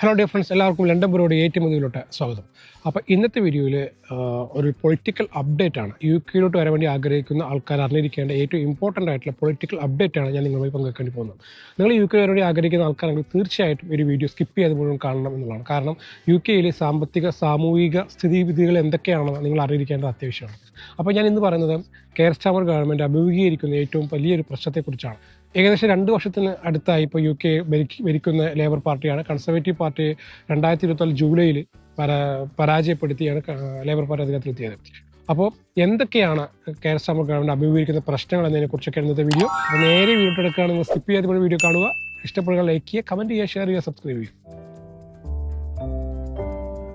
Hello dear friends എല്ലാവർക്കും London ബുറോയുടെ ഏറ്റവും മുതലോട്ട് സ്വാഗതം. അപ്പോൾ ഇന്നത്തെ വീഡിയോയിൽ ഒരു പൊളിറ്റിക്കൽ അപ്ഡേറ്റ് ആണ്. യു കെയിലോട്ട് വരാൻ വേണ്ടി ആഗ്രഹിക്കുന്ന ആൾക്കാർ അറിഞ്ഞിരിക്കേണ്ട ഏറ്റവും ഇമ്പോർട്ടന്റ് ആയിട്ടുള്ള പൊളിറ്റിക്കൽ അപ്ഡേറ്റ് ആണ് ഞാൻ നിങ്ങളുമായി പങ്കുവെക്കേണ്ടി പോകുന്നത്. നിങ്ങൾ യു കെ വരാൻ വേണ്ടി ആഗ്രഹിക്കുന്ന ആൾക്കാരെങ്കിൽ തീർച്ചയായിട്ടും ഒരു വീഡിയോ സ്കിപ്പ് ചെയ്ത് മുഴുവൻ കാണണം എന്നുള്ളതാണ്. കാരണം യു കെയിലെ സാമ്പത്തിക സാമൂഹിക സ്ഥിതിവിധികൾ എന്തൊക്കെയാണെന്ന് നിങ്ങൾ അറിഞ്ഞിരിക്കേണ്ടത് അത്യാവശ്യമാണ്. അപ്പോൾ ഞാൻ ഇന്ന് പറയുന്നത് കെയർ സ്റ്റാമർ ഗവൺമെന്റ് അഭിമുഖീകരിക്കുന്ന ഏറ്റവും വലിയൊരു പ്രശ്നത്തെക്കുറിച്ചാണ്. ഏകദേശം രണ്ട് വർഷത്തിന് അടുത്തായി ഇപ്പോൾ യു കെ ഭരിക്ക- ഭരിക്കുന്ന ലേബർ പാർട്ടിയാണ്. കൺസർവേറ്റീവ് പാർട്ടി രണ്ടായിരത്തി ഇരുപത്തിനാല് ജൂലൈയിൽ പരാ പരാജയപ്പെടുത്തിയാണ് ലേബർ പാർട്ടി അധികാരത്തിലെത്തിയത്. അപ്പോൾ എന്തൊക്കെയാണ് കേരള സമ ഗവൺമെന്റ് അഭിമുഖീകരിക്കുന്ന പ്രശ്നങ്ങൾ എന്നതിനെ കുറിച്ചൊക്കെ ഇന്നത്തെ വീഡിയോ നേരെ വീഡിയോ എടുക്കുകയാണ് സ്കിപ്പ് ചെയ്യാതെ വീഡിയോ കാണുക. ഇഷ്ടപ്പെടുക ലൈക്ക് ചെയ്യുക കമന്റ് ചെയ്യുക ഷെയർ ചെയ്യുക സബ്സ്ക്രൈബ് ചെയ്യുക.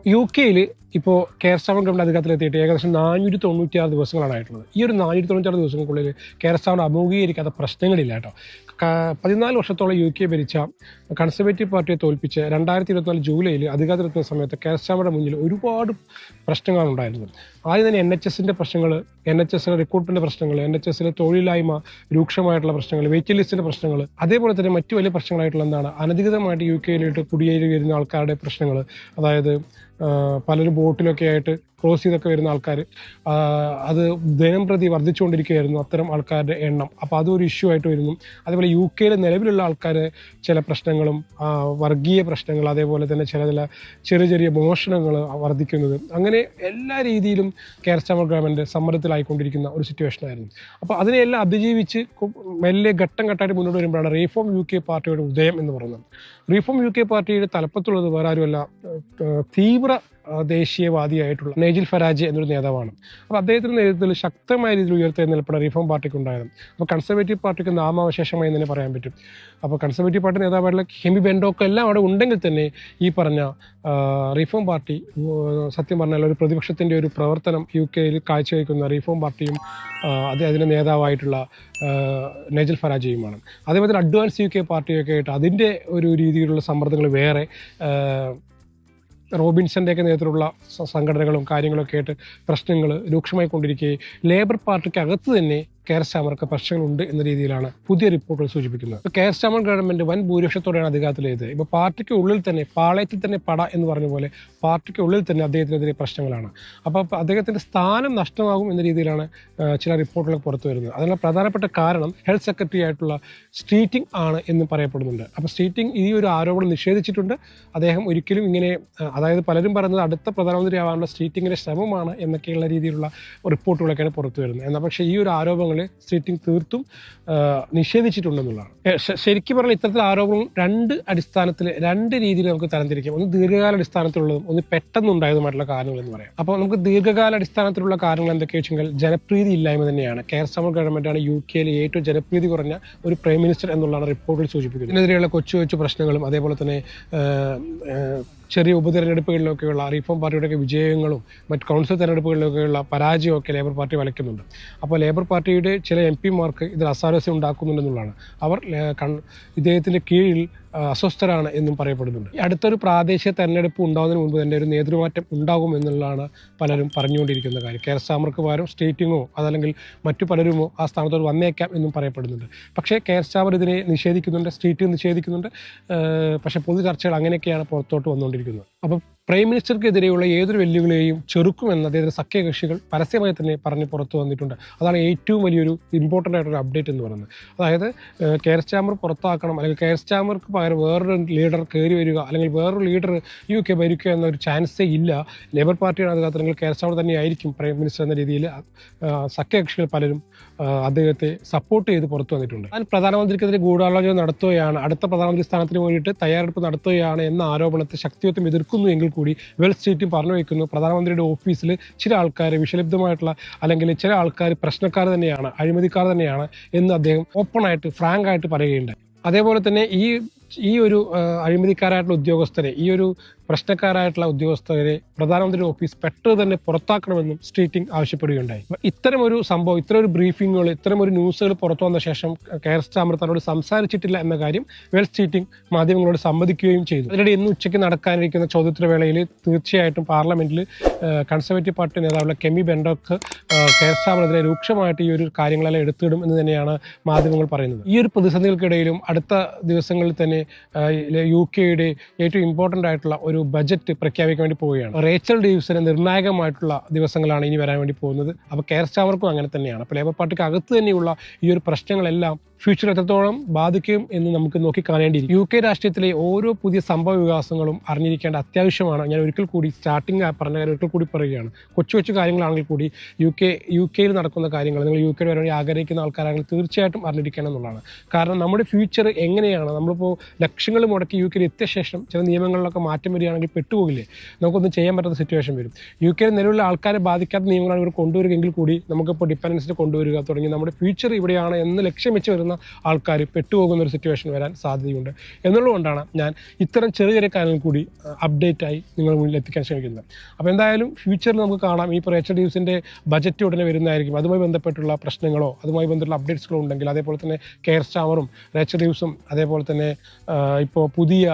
യു കെയിൽ ഇപ്പോൾ കെയർ സമ ഗവൺമെന്റ് അധികാരത്തിലെത്തിയിട്ട് ഏകദേശം നാനൂറ്റി തൊണ്ണൂറ്റി ആറ് ദിവസങ്ങളാണ് ആയിട്ടുള്ളത്. ഈ ഒരു നാനൂറ്റി തൊണ്ണൂറ്റി ആറ് ദിവസങ്ങൾക്കുള്ളിൽ കെയർ സമ അഭിമുഖീകരിക്കാത്ത പ്രശ്നങ്ങളില്ല കേട്ടോ. പതിനാല് വർഷത്തോളം യു കെ ഭരിച്ച കൺസർവേറ്റീവ് പാർട്ടിയെ തോൽപ്പിച്ച് രണ്ടായിരത്തി ഇരുപത്തിനാല് ജൂലൈയിൽ അധികാരത്തിലെത്തുന്ന സമയത്ത് കെയർ കേരളയുടെ മുന്നിൽ ഒരുപാട് പ്രശ്നങ്ങളാണ് ഉണ്ടായിരുന്നത്. ആദ്യം തന്നെ എൻ എച്ച് എസിന്റെ പ്രശ്നങ്ങൾ എൻ എച്ച് എസിലെ റിക്രൂട്ട്മെന്റ് പ്രശ്നങ്ങൾ എൻ എച്ച് എസിലെ തൊഴിലില്ലായ്മ രൂക്ഷമായിട്ടുള്ള പ്രശ്നങ്ങൾ വെയിറ്റ് ലിസ്റ്റിന്റെ പ്രശ്നങ്ങൾ അതേപോലെ തന്നെ മറ്റു വലിയ പ്രശ്നങ്ങളായിട്ടുള്ള എന്താണ്? അനധികൃതമായിട്ട് യു കെയിലോട്ട് കുടിയേറി വരുന്ന ആൾക്കാരുടെ പ്രശ്നങ്ങൾ അതായത് പലരും ബോട്ടിലൊക്കെ ആയിട്ട് ക്രോസ് ചെയ്തൊക്കെ വരുന്ന ആൾക്കാർ അത് ദിനം പ്രതി വർദ്ധിച്ചുകൊണ്ടിരിക്കുകയായിരുന്നു അത്തരം ആൾക്കാരുടെ എണ്ണം. അപ്പോൾ അതൊരു ഇഷ്യൂ ആയിട്ട് വരുന്നു. അതേപോലെ യു കെയിലെ നിലവിലുള്ള ആൾക്കാർ ചില പ്രശ്നങ്ങളും വർഗീയ പ്രശ്നങ്ങൾ അതേപോലെ തന്നെ ചില ചില ചെറിയ ചെറിയ മോഷണങ്ങൾ വർദ്ധിക്കുന്നത്. അങ്ങനെ എല്ലാ രീതിയിലും കേരള ഗവൺമെന്റ് സമ്മർദ്ദത്തിലായിക്കൊണ്ടിരിക്കുന്ന ഒരു സിറ്റുവേഷൻ ആയിരുന്നു. അപ്പോൾ അതിനെല്ലാം അതിജീവിച്ച് മെല്ലെ ഘട്ടം ഘട്ടമായിട്ട് മുന്നോട്ട് വരുമ്പോഴാണ് റീഫോം യു കെ പാർട്ടിയുടെ ഉദയം എന്ന് പറയുന്നത്. റീഫോം യു കെ പാർട്ടിയുടെ തലപ്പത്തുള്ളത് വേറെ ആരുമല്ല തീവ്ര ദേശീയവാദിയായിട്ടുള്ള നേജിൽ ഫരാജ് എന്നൊരു നേതാവാണ്. അപ്പോൾ അദ്ദേഹത്തിന്റെ നേതൃത്വത്തിൽ ശക്തമായ രീതിയിൽ ഉയർത്തെഴുന്നേൽപ്പാണ് റിഫോം പാർട്ടിക്ക് ഉണ്ടായിരുന്നു അപ്പോൾ കൺസർവേറ്റീവ് പാർട്ടിക്ക് നാമാവശേഷമായി തന്നെ പറയാൻ പറ്റും. അപ്പോൾ കൺസർവേറ്റീവ് പാർട്ടി നേതാവായിട്ടുള്ള ഹെമി ബെൻഡോക്ക് എല്ലാം അവിടെ ഉണ്ടെങ്കിൽ തന്നെ ഈ പറഞ്ഞ റിഫോം പാർട്ടി സത്യം പറഞ്ഞാൽ ഒരു പ്രതിപക്ഷത്തിന്റെ ഒരു പ്രവർത്തനം യു കെയിൽ കാഴ്ചവെക്കുന്ന റിഫോം പാർട്ടിയും അത് അതിന്റെ നേതാവായിട്ടുള്ള നേജൽ ഫരാജയുമാണ്. അതേപോലെ തന്നെ അഡ്വാൻസ് യു കെ പാർട്ടിയൊക്കെ ആയിട്ട് അതിന്റെ ഒരു രീതിയിലുള്ള സമ്മർദ്ദങ്ങൾ വേറെ ഒക്കെ നേതൃത്വത്തിലുള്ള സംഘടനകളും കാര്യങ്ങളൊക്കെ ആയിട്ട് പ്രശ്നങ്ങൾ രൂക്ഷമായി കൊണ്ടിരിക്കുകയും ലേബർ പാർട്ടിക്ക് അകത്ത് തന്നെ കെയർ സ്റ്റാമർക്ക് പ്രശ്നങ്ങളുണ്ട് എന്ന രീതിയിലാണ് പുതിയ റിപ്പോർട്ടുകൾ സൂചിപ്പിക്കുന്നത്. കെയർ സ്റ്റാമർ ഗവൺമെന്റ് വൻ ഭൂരിപക്ഷത്തോടെയാണ് അധികാരത്തിലേത് ഇപ്പോൾ പാർട്ടിക്ക് ഉള്ളിൽ തന്നെ പാളയത്തിൽ തന്നെ പട എന്ന് പറഞ്ഞ പോലെ പാർട്ടിക്ക് ഉള്ളിൽ തന്നെ അദ്ദേഹത്തിനെതിരെ പ്രശ്നങ്ങളാണ്. അപ്പോൾ അദ്ദേഹത്തിന്റെ സ്ഥാനം നഷ്ടമാകും എന്ന രീതിയിലാണ് ചില റിപ്പോർട്ടുകൾ പുറത്തു വരുന്നത്. അതിനുള്ള പ്രധാനപ്പെട്ട കാരണം ഹെൽത്ത് സെക്രട്ടറി ആയിട്ടുള്ള സ്ട്രീറ്റിംഗ് ആണ് എന്ന് പറയപ്പെടുന്നുണ്ട്. അപ്പോൾ സ്ട്രീറ്റിംഗ് ഈ ഒരു ആരോപണം നിഷേധിച്ചിട്ടുണ്ട്. അദ്ദേഹം ഒരിക്കലും ഇങ്ങനെ അതായത് പലരും പറയുന്നത് അടുത്ത പ്രധാനമന്ത്രി ആവാനുള്ള സ്ട്രീറ്റിങ്ങിന്റെ ശ്രമമാണ് എന്നൊക്കെയുള്ള രീതിയിലുള്ള റിപ്പോർട്ടുകളൊക്കെയാണ് പുറത്തു വരുന്നത്. എന്നാൽ പക്ഷേ ഈ ഒരു ആരോപണങ്ങൾ സിറ്റിംഗ് തീർത്തും നിഷേധിച്ചിട്ടുണ്ടെന്നുള്ളതാണ്. ശരിക്കും പറഞ്ഞാൽ ഇത്തരത്തിലുള്ള ആരോപണം രണ്ട് അടിസ്ഥാനത്തിൽ രണ്ട് രീതിയിൽ നമുക്ക് തരംതിരിക്കാം. ഒന്ന് ദീർഘകാല അടിസ്ഥാനത്തിലുള്ളതും ഒന്ന് പെട്ടെന്നുണ്ടായതുമായിട്ടുള്ള കാരണങ്ങൾ എന്ന് പറയാം. അപ്പോൾ നമുക്ക് ദീർഘകാല അടിസ്ഥാനത്തിലുള്ള കാരണങ്ങൾ എന്തൊക്കെയാ വെച്ചെങ്കിൽ ജനപ്രീതി ഇല്ലായ്മ തന്നെയാണ്. കെയർ സമർ ഗവൺമെന്റാണ് യു കെയിലെ ഏറ്റവും ജനപ്രീതി കുറഞ്ഞ ഒരു പ്രൈം മിനിസ്റ്റർ എന്നുള്ളതാണ് റിപ്പോർട്ടിൽ സൂചിപ്പിക്കുന്നത്. ഇതിനെതിരെയുള്ള കൊച്ചു കൊച്ചു പ്രശ്നങ്ങളും അതേപോലെ തന്നെ ചെറിയ ഉപതെരഞ്ഞെടുപ്പുകളിലൊക്കെയുള്ള റീഫോം പാർട്ടിയുടെയൊക്കെ വിജയങ്ങളും മറ്റ് കൗൺസിൽ തെരഞ്ഞെടുപ്പുകളിലൊക്കെയുള്ള പരാജയമൊക്കെ ലേബർ പാർട്ടി വലയ്ക്കുന്നുണ്ട്. അപ്പോൾ ലേബർ പാർട്ടിയുടെ ചില എം പിമാർക്ക് ഇതിൽ അസാരസ്യം ഉണ്ടാക്കുന്നുണ്ടെന്നുള്ളതാണ്. അവർ ഇദ്ദേഹത്തിന്റെ കീഴിൽ അസ്വസ്ഥരാണ് എന്നും പറയപ്പെടുന്നുണ്ട്. അടുത്തൊരു പ്രാദേശിക തെരഞ്ഞെടുപ്പ് ഉണ്ടാകുന്നതിന് മുൻപ് തന്നെ ഒരു നേതൃമാറ്റം ഉണ്ടാകും എന്നുള്ളതാണ് പലരും പറഞ്ഞുകൊണ്ടിരിക്കുന്ന കാര്യം. കെ എസ് ചാമർക്ക് പകരം സ്റ്റേറ്റിങ്ങോ അതല്ലെങ്കിൽ മറ്റു പലരുമോ ആ സ്ഥാനത്തോട് വന്നേക്കാം എന്നും പറയപ്പെടുന്നുണ്ട്. പക്ഷേ കെയർ സ്റ്റാമർ ഇതിനെ നിഷേധിക്കുന്നുണ്ട് സ്റ്റേറ്റ് നിഷേധിക്കുന്നുണ്ട്. പക്ഷേ പൊതു ചർച്ചകൾ അങ്ങനെയൊക്കെയാണ് പുറത്തോട്ട് വന്നുകൊണ്ടിരിക്കുന്നത്. അപ്പം പ്രൈം മിനിസ്റ്റർക്കെതിരെയുള്ള ഏതൊരു വെല്ലുവിളിയെയും ചെറുക്കുമെന്ന് അദ്ദേഹത്തിന്റെ സഖ്യകക്ഷികൾ പരസ്യമായി തന്നെ പറഞ്ഞ് പുറത്തു വന്നിട്ടുണ്ട്. അതാണ് ഏറ്റവും വലിയൊരു ഇമ്പോർട്ടന്റ് ആയിട്ടൊരു അപ്ഡേറ്റ് എന്ന് പറയുന്നത്. അതായത് കെയർ സ്റ്റാമർ പുറത്താക്കണം അല്ലെങ്കിൽ കെയർ സ്റ്റാമർക്ക് പകരം വേറൊരു ലീഡർ കയറി വരിക അല്ലെങ്കിൽ വേറൊരു ലീഡർ യു കെ ഭരിക്കുക എന്നൊരു ചാൻസേ ഇല്ല. ലേബർ പാർട്ടിയുടെ അധികാരത്തിൽ കെയർ സ്റ്റാമർ തന്നെയായിരിക്കും പ്രൈം മിനിസ്റ്റർ എന്ന രീതിയിൽ സഖ്യകക്ഷികൾ പലരും അദ്ദേഹത്തെ സപ്പോർട്ട് ചെയ്ത് പുറത്തു വന്നിട്ടുണ്ട്. ഞാൻ പ്രധാനമന്ത്രിക്കെതിരെ ഗൂഢാലോചന നടത്തുകയാണ് അടുത്ത പ്രധാനമന്ത്രി സ്ഥാനത്തിന് വേണ്ടിയിട്ട് തയ്യാറെടുപ്പ് നടത്തുകയാണ് എന്ന ആരോപണത്തെ ശക്തിയുക്തം എതിർക്കുന്നു എങ്കിൽ കൂടി വെൽ സ്ട്രീറ്റും പറഞ്ഞു വയ്ക്കുന്നു. പ്രധാനമന്ത്രിയുടെ ഓഫീസിൽ ചില ആൾക്കാർ വിഷലിപ്തമായിട്ടുള്ള അല്ലെങ്കിൽ ചില ആൾക്കാർ പ്രശ്നക്കാർ തന്നെയാണ് അഴിമതിക്കാർ തന്നെയാണ് എന്ന് അദ്ദേഹം ഓപ്പൺ ആയിട്ട് ഫ്രാങ്ക് ആയിട്ട് പറയുകയുണ്ടായി. അതേപോലെ തന്നെ ഈ ഈ ഒരു അഴിമതിക്കാരായിട്ടുള്ള ഉദ്യോഗസ്ഥരെ ഈ ഒരു പ്രശ്നക്കാരായിട്ടുള്ള ഉദ്യോഗസ്ഥരെ പ്രധാനമന്ത്രിയുടെ ഓഫീസ് പെട്ടെന്ന് തന്നെ പുറത്താക്കണമെന്നും സ്ട്രീറ്റിംഗ് ആവശ്യപ്പെടുകയുണ്ടായി. ഇത്തരം ഒരു സംഭവം ഇത്തരം ഒരു ബ്രീഫിങ്ങുകൾ ഇത്തരം ഒരു ന്യൂസുകൾ പുറത്തു വന്ന ശേഷം കെയർ സ്റ്റാമർ തന്നോട് സംസാരിച്ചിട്ടില്ല എന്ന കാര്യം വെൽ സ്ട്രീറ്റിംഗ് മാധ്യമങ്ങളോട് സമ്മതിക്കുകയും ചെയ്തു. അതിനിടെ ഇന്ന് ഉച്ചയ്ക്ക് നടക്കാനിരിക്കുന്ന ചോദ്യോത്തരവേളയിൽ തീർച്ചയായിട്ടും പാർലമെന്റിൽ കൺസർവേറ്റീവ് പാർട്ടി നേതാവുള്ള കെമി ബെൻഡോക്ക് കെയർ സ്റ്റാമറിനെതിരെ രൂക്ഷമായിട്ട് ഈ ഒരു കാര്യങ്ങളെല്ലാം എടുത്തിടും എന്ന് തന്നെയാണ് മാധ്യമങ്ങൾ പറയുന്നത്. ഈ ഒരു പ്രതിസന്ധികൾക്കിടയിലും അടുത്ത ദിവസങ്ങളിൽ തന്നെ യു കെയുടെ ഏറ്റവും ഇമ്പോർട്ടന്റ് ആയിട്ടുള്ള ഒരു ബജറ്റ് പ്രഖ്യാപിക്കാൻ വേണ്ടി പോവുകയാണ്. റേച്ചൽ ഡീവ്സിന് നിർണായകമായിട്ടുള്ള ദിവസങ്ങളാണ് ഇനി വരാൻ വേണ്ടി പോകുന്നത്. അപ്പോൾ കെയർ സ്റ്റാവർക്കും അങ്ങനെ തന്നെയാണ്. അപ്പോൾ ലേബർ പാർട്ടിക്ക് അകത്ത് തന്നെയുള്ള ഈ ഒരു പ്രശ്നങ്ങളെല്ലാം ഫ്യൂച്ചർ എത്രത്തോളം ബാധിക്കും എന്ന് നമുക്ക് നോക്കി കാണേണ്ടിയിരിക്കും യു കെ രാഷ്ട്രീയത്തിലെ ഓരോ പുതിയ സംഭവ വികാസങ്ങളും അറിഞ്ഞിരിക്കേണ്ട അത്യാവശ്യമാണ്. ഞാൻ ഒരിക്കൽ കൂടി സ്റ്റാർട്ടിങ് പറഞ്ഞ കാര്യം ഒരിക്കൽ കൂടി പറയുകയാണ്. കൊച്ചു കൊച്ചു കാര്യങ്ങളാണെങ്കിൽ കൂടി യു കെ യു കെയിൽ നടക്കുന്ന കാര്യങ്ങൾ നിങ്ങൾ യു കെ വരാൻ ആഗ്രഹിക്കുന്ന ആൾക്കാരാണെങ്കിൽ തീർച്ചയായിട്ടും അറിഞ്ഞിരിക്കണം എന്നുള്ളതാണ്. കാരണം നമ്മുടെ ഫ്യൂച്ചർ എങ്ങനെയാണ്? നമ്മളിപ്പോൾ ലക്ഷങ്ങൾ മുടക്കി യു കെയിൽ എത്തിയ ശേഷം ചില നിയമങ്ങളിലൊക്കെ മാറ്റം വരികയാണെങ്കിൽ പെട്ടുപോകില്ലേ? നമുക്കൊന്നും ചെയ്യാൻ പറ്റുന്ന സിറ്റുവേഷൻ വരും. യു കെയിൽ നിലവിലുള്ള ആൾക്കാരെ ബാധിക്കാത്ത നിയമങ്ങളാണ് ഇവർ കൊണ്ടുവരികയെങ്കിൽ കൂടി നമുക്കിപ്പോൾ ഡിപ്പെൻഡൻസിൽ കൊണ്ടുവരിക തുടങ്ങി നമ്മുടെ ഫ്യൂച്ചർ ഇവിടെയാണ് എന്ന് ലക്ഷ്യം വെച്ച് വരുന്ന ആൾക്കാർ പെട്ടുപോകുന്ന ഒരു സിറ്റുവേഷൻ വരാൻ സാധ്യതയുണ്ട്. എന്നുള്ളതുകൊണ്ടാണ് ഞാൻ ഇത്തരം ചെറിയ ചെറിയ കാര്യങ്ങൾ കൂടി അപ്ഡേറ്റ് ആയി നിങ്ങളുടെ മുന്നിൽ എത്തിക്കാൻ ശ്രമിക്കുന്നത്. അപ്പോൾ എന്തായാലും ഫ്യൂച്ചറിൽ നമുക്ക് കാണാം. ഈ ഇപ്പോൾ എച്ച് ഡി എസിന്റെ ബജറ്റ് ഉടനെ വരുന്നതായിരിക്കും. അതുമായി ബന്ധപ്പെട്ടുള്ള പ്രശ്നങ്ങളോ അതുമായി ബന്ധപ്പെട്ടുള്ള അപ്ഡേറ്റ്സുകളോ ഉണ്ടെങ്കിൽ അതേപോലെ തന്നെ കെയർ സ്റ്റാമറും റേച്ചർ ഡ്യൂസും അതേപോലെ തന്നെ ഇപ്പോൾ പുതിയ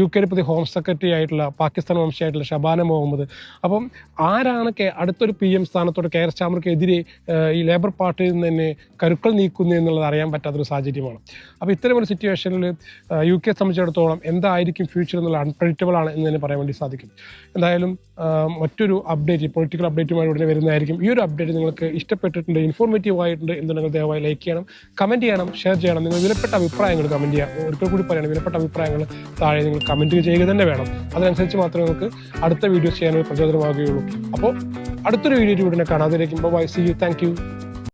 യു കെയുടെ പുതിയ ഹോം സെക്രട്ടറി ആയിട്ടുള്ള പാകിസ്ഥാൻ വംശയായിട്ടുള്ള ഷബാന മുഹമ്മദ്. അപ്പം ആരാണ് അടുത്തൊരു പി എം സ്ഥാനത്തോട് കെയർ സ്റ്റാമർക്കെതിരെ ഈ ലേബർ പാർട്ടിയിൽ നിന്ന് തന്നെ കരുക്കൾ നീക്കുന്നു എന്നുള്ളത് അറിയാൻ പറ്റാത്തൊരു സാഹചര്യമാണ്. അപ്പോൾ ഇത്തരമൊരു സിറ്റുവേഷനിൽ യു കെ സംബന്ധിച്ചിടത്തോളം എന്തായിരിക്കും ഫ്യൂച്ചർ എന്നുള്ള അൺപ്രഡിക്റ്റബിൾ ആണ് എന്ന് തന്നെ പറയാൻ വേണ്ടി സാധിക്കും. എന്തായാലും മറ്റൊരു അപ്ഡേറ്റ് പൊളിറ്റിക്കൽ അപ്ഡേറ്റുമായി ഉടനെ വരുന്നതായിരിക്കും. ഈ ഒരു അപ്ഡേറ്റ് നിങ്ങൾക്ക് ഇഷ്ടപ്പെട്ടിട്ടുണ്ട് ഇൻഫോർമേറ്റീവ് ആയിട്ടുണ്ട് എന്നുണ്ടെങ്കിൽ ദയവായി ലൈക്ക് ചെയ്യണം കമന്റ് ചെയ്യണം ഷെയർ ചെയ്യണം. നിങ്ങൾ വിലപ്പെട്ട അഭിപ്രായങ്ങൾ കമന്റ് ചെയ്യാം. ഒരിക്കൽ കൂടി പറയണം വിലപ്പെട്ട അഭിപ്രായങ്ങൾ താഴെ നിങ്ങൾ കമന്റ് ചെയ്യുക തന്നെ വേണം. അതിനനുസരിച്ച് മാത്രമേ നമുക്ക് അടുത്ത വീഡിയോസ് ചെയ്യാൻ ഒരു പ്രചോദനമാകുകയുള്ളൂ അപ്പോൾ അടുത്തൊരു വീഡിയോ ഉടനെ കാണാതിരിക്കുമ്പോൾ bye see you thank you